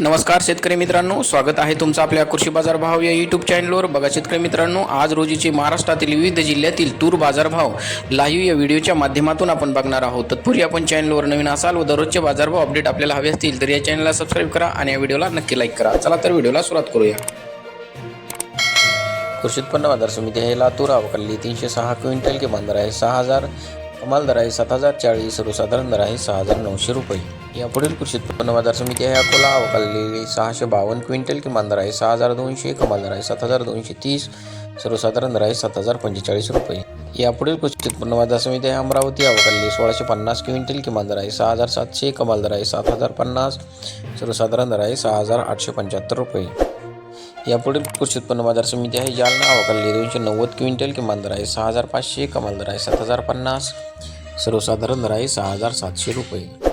नमस्कार शेतकरी मित्रांनो स्वागत आहे तुमचं आपल्या कृषी बाजार भाव या यूट्यूब चॅनलवर बघा शेतकरी मित्रांनो आज रोजीचे महाराष्ट्रातील विविध जिल्ह्यातील तूर बाजारभाव लाईव्ह या व्हिडिओच्या माध्यमातून आपण बघणार आहोत. तत्पूर्वी आपण चॅनलवर नवीन असाल व दररोजचे बाजारभाव अपडेट आपल्याला हवे असतील तर या चॅनलला सबस्क्राईब करा आणि या व्हिडिओला नक्की लाईक करा. चला तर व्हिडिओला सुरुवात करूया. कृषी उत्पन्न बाजार समिती हे लातूर आवकडली तीनशे सहा क्विंटल किमान दर आहे. सहा हजार कमाल दर आहे सात हजार चाळीस सर्वसाधारण दर आहे सहा हजार नऊशे रुपये. यापुढील कृषी उत्पन्न बाजार समिती आहे अकोला अवकाली सहाशे बावन्न क्विंटल किमान दर आहे सहा हजार दोनशे कमाल दर आहे सात हजार दोनशे तीस सर्वसाधारण दर आहे सात हजार पंचेचाळीस रुपये. यापुढील कृषी उत्पन्न बाजार समिती आहे अमरावती अवकाली सोळाशे पन्नास क्विंटल किमान दर आहे सहा हजार सातशे कमाल दर आहे सात हजार पन्नास सर्वसाधारण दर आहे सहा हजार आठशे पंच्याहत्तर रुपये. यापुढील कृषी उत्पन्न बाजार समिती आहे. जालना अवकाली दोनशे नव्वद क्विंटल किमान दर आहे. सहा हजार पाचशे कमाल दर आहे. सात हजार पन्नास सर्वसाधारण दर आहे. सहा हजार सातशे रुपये.